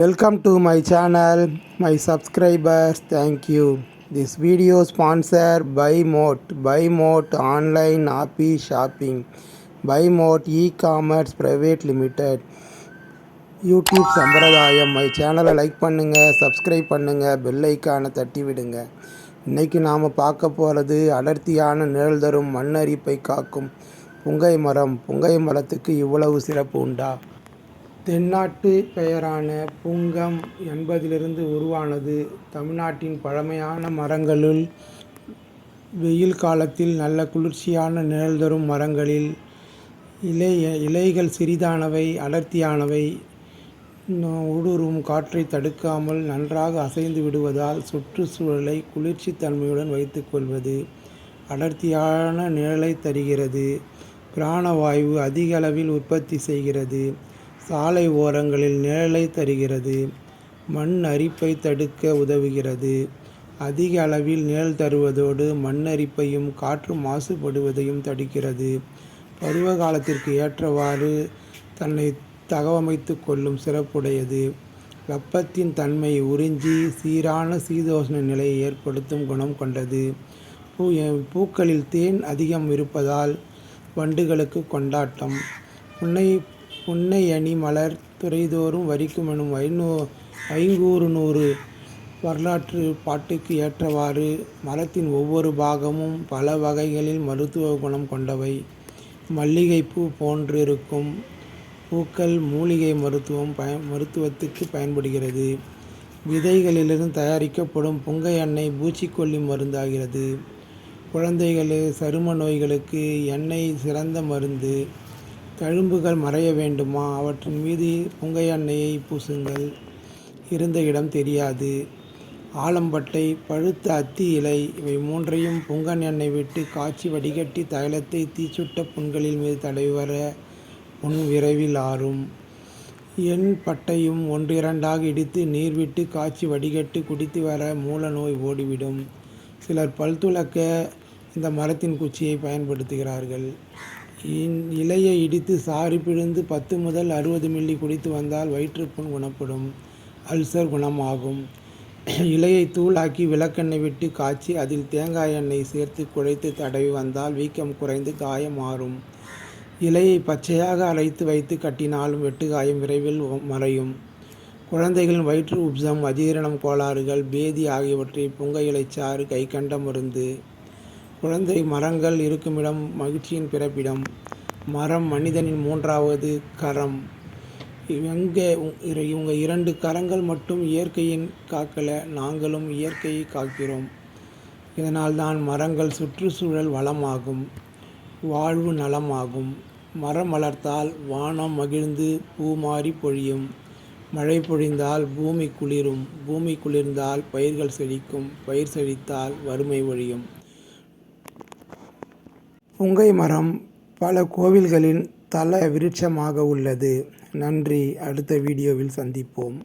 Welcome to my channel, my subscribers. Thank you. This video sponsored by Moat. Buy Moat online happy shopping. Buy Moat e-commerce private limited. YouTube Sampradayam my சேனலை like பண்ணுங்கள் subscribe பண்ணுங்கள் bell ஐக்கானை தட்டி விடுங்க இன்றைக்கி நாம் பார்க்க போகிறது அடர்த்தியான நிழல் தரும் மண்ணரிப்பை காக்கும் புங்கை மரம் புங்கை மரத்துக்கு இவ்வளவு சிறப்பு உண்டா தென்னாட்டு பெயரான புங்கம் என்பதிலிருந்து உருவானது. தமிழ்நாட்டின் பழமையான மரங்களுள் வெயில் காலத்தில் நல்ல குளிர்ச்சியான நிழல் தரும் மரங்களில் இலை இலைகள் சிறிதானவை அடர்த்தியானவை. ஊடுருவும் காற்றை தடுக்காமல் நன்றாக அசைந்து விடுவதால் சுற்றுச்சூழலை குளிர்ச்சி தன்மையுடன் வைத்துக்கொள்வது அடர்த்தியான நிழலை தருகிறது. பிராணவாயு அதிக அளவில் உற்பத்தி செய்கிறது. சாலை ஓரங்களில் நிழலை தருகிறது. மண் அரிப்பை தடுக்க உதவுகிறது. அதிக அளவில் நிழல் தருவதோடு மண் அரிப்பையும் காற்று மாசுபடுவதையும் தடுக்கிறது. பருவ காலத்திற்கு ஏற்றவாறு தன்னை தகவமைத்து கொள்ளும் சிறப்புடையது. வெப்பத்தின் தன்மையை உறிஞ்சி சீரான சீதோஷ்ண நிலையை ஏற்படுத்தும் குணம் கொண்டது. பூ பூக்களில் தேன் அதிகம் இருப்பதால் வண்டுகளுக்கு கொண்டாட்டம். புன்னை புன்னை அணி மலர் துறைதோறும் வரிக்கும் எனும் ஐநூ ஐங்கூறு நூறு வரலாற்று பாட்டுக்கு ஏற்றவாறு மரத்தின் ஒவ்வொரு பாகமும் பல வகைகளில் மருத்துவ குணம் கொண்டவை. மல்லிகைப்பூ போன்றிருக்கும் பூக்கள் மூலிகை மருத்துவம் பய மருத்துவத்துக்கு பயன்படுகிறது. விதைகளிலிருந்து தயாரிக்கப்படும் புங்கை எண்ணெய் பூச்சிக்கொல்லி மருந்தாகிறது. குழந்தைகள் சரும நோய்களுக்கு எண்ணெய் சிறந்த மருந்து. தழும்புகள் மறைய வேண்டுமா? அவற்றின் மீது புங்கை எண்ணெயை பூசுங்கள். இருந்த இடம் தெரியாது. ஆலம்பட்டை பழுத்த அத்தி இலை இவை மூன்றையும் புங்கன் எண்ணெய் விட்டு காய்ச்சி வடிகட்டி தைலத்தை தீச்சுட்ட புண்களில் மீது தடவி வர புண் விரைவில் ஆறும். எண் பட்டையும் ஒன்றிரண்டாக இடித்து நீர் விட்டு காய்ச்சி வடிகட்டி குடித்து வர மூல நோய் ஓடிவிடும். சிலர் பல் துளக்க இந்த மரத்தின் குச்சியை பயன்படுத்துகிறார்கள். இலையை இடித்து சாறு பிழிந்து பத்து முதல் அறுபது மில்லி குடித்து வந்தால் வயிற்றுப்புண் குணப்படும். அல்சர் குணமாகும். இலையை தூளாக்கி விளக்கெண்ணெய் விட்டு காய்ச்சி அதில் தேங்காய் எண்ணெய் சேர்த்து குழைத்து தடவி வந்தால் வீக்கம் குறைந்து காயம் மாறும். இலையை பச்சையாக அரைத்து வைத்து கட்டினாலும் வெட்டுக்காயம் விரைவில் மறையும். குழந்தைகளின் வயிற்று உப்சம் அஜீரணம் கோளாறுகள் பேதி ஆகியவற்றை புங்க இலைச்சாறு கை கண்ட மருந்து குழந்தை மரங்கள் இருக்குமிடம் மகிழ்ச்சியின் பிறப்பிடம். மரம் மனிதனின் மூன்றாவது கரம். எங்கே இவங்க இரண்டு கரங்கள் மட்டும் இயற்கையின் காக்கலை நாங்களும் இயற்கையை காக்கிறோம். இதனால் தான் மரங்கள் சுற்றுச்சூழல் வளமாகும் வாழ்வு நலமாகும். மரம் வளர்த்தால் வானம் மகிழ்ந்து பூ மாறி பொழியும். மழை பொழிந்தால் பூமி குளிரும். பூமி குளிர்ந்தால் பயிர்கள் செழிக்கும். பயிர் செழித்தால் வறுமை ஒழியும். புங்கை மரம் பல கோவில்களின் தல விருட்சமாக உள்ளது. நன்றி. அடுத்த வீடியோவில் சந்திப்போம்.